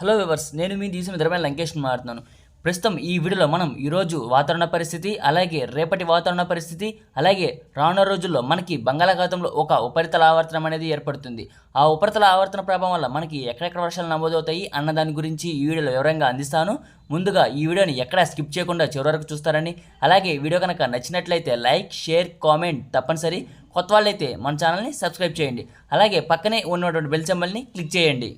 Hello viewers నేను మీ దీసిన ధర్మైన లంకేష్ మాట్లాడుతున్నాను. ప్రస్తుతం ఈ వీడియోలో మనం ఈరోజు వాతావరణ పరిస్థితి అలాగే రేపటి వాతావరణ పరిస్థితి అలాగే రానున్న రోజుల్లో మనకి బంగాళాఖాతంలో ఒక ఉపరితల ఆవర్తనం అనేది ఏర్పడుతుంది. ఆ ఉపరితల ఆవర్తన ప్రభావం వల్ల మనకి ఎక్కడెక్కడ వర్షాలు నమోదవుతాయి అన్న దాని గురించి ఈ వీడియోలో వివరంగా అందిస్తాను. ముందుగా ఈ వీడియోని ఎక్కడా స్కిప్ చేయకుండా చివరి వరకు చూస్తారని అలాగే వీడియో కనుక నచ్చినట్లయితే లైక్ షేర్ కామెంట్ తప్పనిసరి. కొత్త వాళ్ళైతే మన ఛానల్ని సబ్స్క్రైబ్ చేయండి. అలాగే పక్కనే ఉన్నటువంటి బెల్ సింబల్ని క్లిక్ చేయండి.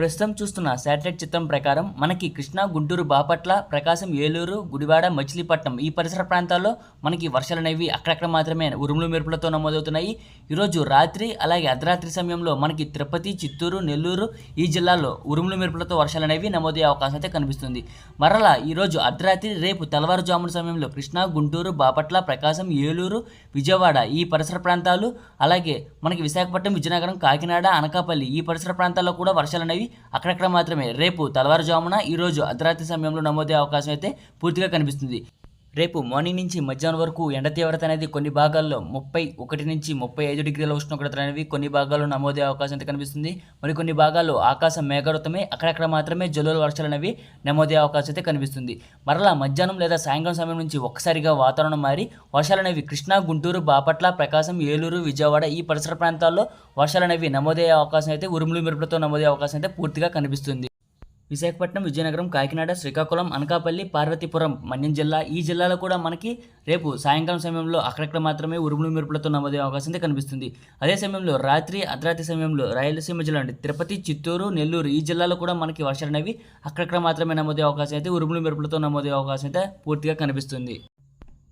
ప్రస్తుతం చూస్తున్న శాటిలైట్ చిత్రం ప్రకారం మనకి కృష్ణా గుంటూరు బాపట్ల ప్రకాశం ఏలూరు గుడివాడ మచిలీపట్నం ఈ పరిసర ప్రాంతాల్లో మనకి వర్షాలు అనేవి అక్కడక్కడ మాత్రమే ఉరుములు మెరుపులతో నమోదవుతున్నాయి. ఈరోజు రాత్రి అలాగే అర్ధరాత్రి సమయంలో మనకి తిరుపతి చిత్తూరు నెల్లూరు ఈ జిల్లాల్లో ఉరుములు మెరుపులతో వర్షాలు అనేవి నమోదయ్యే అవకాశం అయితే కనిపిస్తుంది. మరలా ఈరోజు అర్ధరాత్రి రేపు తెల్లవారుజామున సమయంలో కృష్ణా గుంటూరు బాపట్ల ప్రకాశం ఏలూరు విజయవాడ ఈ పరిసర ప్రాంతాలు అలాగే మనకి విశాఖపట్నం విజయనగరం కాకినాడ అనకాపల్లి ఈ పరిసర ప్రాంతాల్లో కూడా వర్షాలు అనేవి అక్కడక్కడ మాత్రమే. రేపు తెల్లవారుజామున ఈరోజు అర్ధరాత్రి సమయంలో నమోదే అవకాశం అయితే పూర్తిగా కనిపిస్తుంది. రేపు మార్నింగ్ నుంచి మధ్యాహ్నం వరకు ఎండ తీవ్రత అనేది కొన్ని భాగాల్లో ముప్పై ఒకటి నుంచి ముప్పై ఐదు డిగ్రీల ఉష్ణోగ్రతలు అనేవి కొన్ని భాగాల్లో నమోదే అవకాశం అయితే కనిపిస్తుంది. మరి కొన్ని భాగాల్లో ఆకాశం మేఘావృతమై అక్కడక్కడ మాత్రమే జల్లుల వర్షాలు అనేవి నమోదే అవకాశం అయితే కనిపిస్తుంది. మరలా మధ్యాహ్నం లేదా సాయంకాలం సమయం నుంచి ఒక్కసారిగా వాతావరణం మారి వర్షాలు అనేవి కృష్ణా గుంటూరు బాపట్ల ప్రకాశం ఏలూరు విజయవాడ ఈ పరిసర ప్రాంతాల్లో వర్షాలు అనేవి నమోదయ్యే అవకాశం అయితే ఉరుములు మెరుపులతో నమోదయ్యే అవకాశం అయితే పూర్తిగా కనిపిస్తుంది. విశాఖపట్నం విజయనగరం కాకినాడ శ్రీకాకుళం అనకాపల్లి పార్వతీపురం మన్యం జిల్లా. ఈ జిల్లాలో కూడా మనకి రేపు సాయంకాలం సమయంలో అక్కడక్కడ మాత్రమే ఉరుములు మెరుపులతో నమోదయ్యే అవకాశం అయితే కనిపిస్తుంది. అదే సమయంలో రాత్రి అర్ధరాత్రి సమయంలో రాయలసీమ జిల్లా అంటే తిరుపతి చిత్తూరు నెల్లూరు ఈ జిల్లాలో కూడా మనకి వర్షాలు అనేవి అక్కడక్కడ మాత్రమే నమోదయ్యే అవకాశం అయితే ఉరుములు మెరుపులతో నమోదయ్యే అవకాశం అయితే పూర్తిగా కనిపిస్తుంది.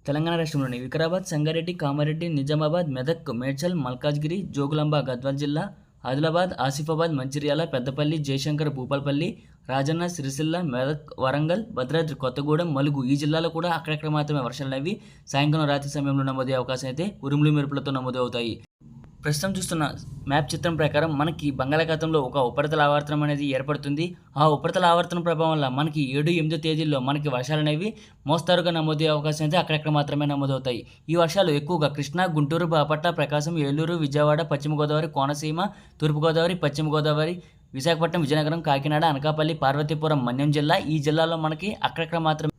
తెలంగాణ రాష్ట్రంలోని వికారాబాద్ సంగారెడ్డి కామారెడ్డి నిజామాబాద్ మెదక్ మేడ్చల్ మల్కాజ్గిరి జోగులాంబ గద్వాల్ జిల్లా ఆదిలాబాద్ ఆసిఫాబాద్ మంచిర్యాల పెద్దపల్లి జయశంకర్ భూపాలపల్లి రాజన్న సిరిసిల్ల మెదక్ వరంగల్ భద్రాద్రి కొత్తగూడెం మలుగు ఈ జిల్లాలో కూడా అక్కడక్కడ మాత్రమే వర్షాలు అనేవి సాయంకాలం రాత్రి సమయంలో నమోదయ్యే అవకాశం అయితే ఉరుములు మెరుపులతో నమోదవుతాయి ప్రస్తుతం చూస్తున్న మ్యాప్ చిత్రం ప్రకారం మనకి బంగాళాఖాతంలో ఒక ఉపరితల ఆవర్తనం అనేది ఏర్పడుతుంది. ఆ ఉపరితల ఆవర్తనం ప్రభావం వల్ల మనకి ఏడు ఎనిమిదో తేదీల్లో మనకి వర్షాలు అనేవి మోస్తారుగా నమోదయ్యే అవకాశం అయితే అక్కడక్కడ మాత్రమే నమోదవుతాయి. ఈ వర్షాలు ఎక్కువగా కృష్ణా గుంటూరు బాపట్ల ప్రకాశం ఏలూరు విజయవాడ పశ్చిమ గోదావరి కోనసీమ తూర్పుగోదావరి పశ్చిమ గోదావరి విశాఖపట్నం విజయనగరం కాకినాడ అనకాపల్లి పార్వతీపురం మన్యం జిల్లా ఈ జిల్లాలో మనకి అక్కడక్కడ మాత్రమే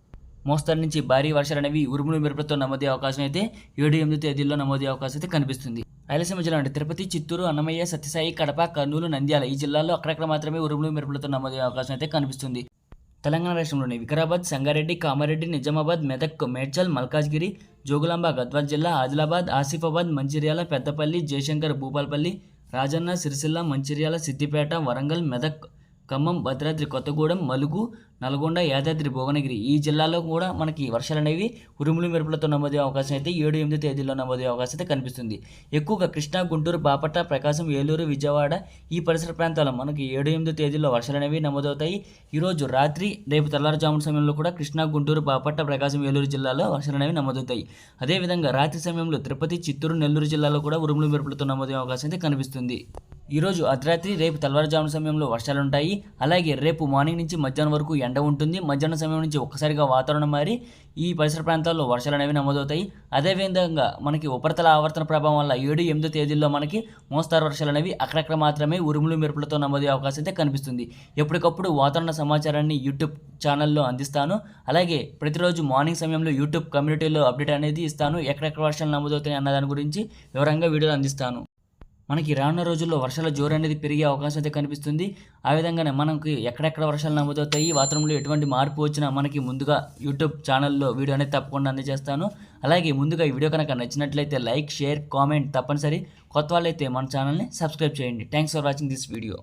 మోస్తరు నుంచి భారీ వర్షాలు అనేవి ఉరుములు మెరుపులతో నమోదయ్యే అవకాశం అయితే ఏడు ఎనిమిది తేదీల్లో నమోదయ్యే అవకాశం అయితే కనిపిస్తుంది. రాయలసీమ జిల్లా అంటే తిరుపతి చిత్తూరు అన్నమయ్య సత్యసాయి కడప కర్నూలు నంద్యాల ఈ జిల్లాల్లో అక్కడక్కడ మాత్రమే ఉరుములు మెరుపులతో నమోదయ్యే అవకాశం అయితే కనిపిస్తుంది. తెలంగాణ రాష్ట్రంలోని వికారాబాద్ సంగారెడ్డి కామారెడ్డి నిజామాబాద్ మెదక్ మేడ్చల్ మల్కాజ్గిరి జోగులాంబ గద్వాల్ జిల్లా ఆదిలాబాద్ ఆసిఫాబాద్ మంచిర్యాల పెద్దపల్లి జయశంకర్ భూపాల్పల్లి రాజన్న సిరిసిల్ల మంచిర్యాల సిద్దిపేట వరంగల్ మెదక్ ఖమ్మం భద్రాద్రి కొత్తగూడెం మలుగు నల్గొండ యాదాద్రి భువనగిరి ఈ జిల్లాలో కూడా మనకి వర్షాలు అనేవి ఉరుములు మెరుపులతో నమోదయ్యే అవకాశం అయితే ఏడు ఎనిమిది తేదీల్లో నమోదయ్యే అవకాశం అయితే కనిపిస్తుంది. ఎక్కువగా కృష్ణా గుంటూరు బాపట్ల ప్రకాశం ఏలూరు విజయవాడ ఈ పరిసర ప్రాంతాల్లో మనకి ఏడు ఎనిమిది తేదీల్లో వర్షాలు అనేవి నమోదవుతాయి. ఈరోజు రాత్రి రేపు తెల్లారుజామున సమయంలో కూడా కృష్ణా గుంటూరు బాపట్ల ప్రకాశం ఏలూరు జిల్లాలో వర్షాలు అనేవి నమోదవుతాయి. అదేవిధంగా రాత్రి సమయంలో తిరుపతి చిత్తూరు నెల్లూరు జిల్లాలో కూడా ఉరుములు మెరుపులతో నమోదయ్యే అవకాశం అయితే కనిపిస్తుంది. ఈరోజు అర్ధరాత్రి రేపు తెల్లవారుజామున సమయంలో వర్షాలు ఉంటాయి. అలాగే రేపు మార్నింగ్ నుంచి మధ్యాహ్నం వరకు ఎండ ఉంటుంది. మధ్యాహ్నం సమయం నుంచి ఒక్కసారిగా వాతావరణం మారి ఈ పరిసర ప్రాంతాల్లో వర్షాలు అనేవి నమోదవుతాయి. అదేవిధంగా మనకి ఉపరితల ఆవర్తన ప్రభావం వల్ల ఏడు ఎనిమిదో తేదీల్లో మనకి మోస్తారు వర్షాలు అనేవి అక్కడక్కడ మాత్రమే ఉరుములు మెరుపులతో నమోదయ్యే అవకాశం అయితే కనిపిస్తుంది. ఎప్పటికప్పుడు వాతావరణ సమాచారాన్ని యూట్యూబ్ ఛానల్లో అందిస్తాను. అలాగే ప్రతిరోజు మార్నింగ్ సమయంలో యూట్యూబ్ కమ్యూనిటీలో అప్డేట్ అనేది ఇస్తాను. ఎక్కడెక్కడ వర్షాలు నమోదవుతాయి అన్న దాని గురించి వివరంగా వీడియోలు అందిస్తాను. మనకి రానున్న రోజుల్లో వర్షాల జోరు అనేది పెరిగే అవకాశం అయితే కనిపిస్తుంది. ఆ విధంగానే మనకి ఎక్కడెక్కడ వర్షాలు నమోదవుతాయి వాతావరణంలో ఎటువంటి మార్పు వచ్చినా మనకి ముందుగా యూట్యూబ్ ఛానల్లో వీడియో అనేది తప్పకుండా అందజేస్తాను. అలాగే ముందుగా ఈ వీడియో కనుక నచ్చినట్లయితే లైక్ షేర్ కామెంట్ తప్పనిసరి. కొత్త వాళ్ళైతే మన ఛానల్ని సబ్స్క్రైబ్ చేయండి. Thanks for watching this video.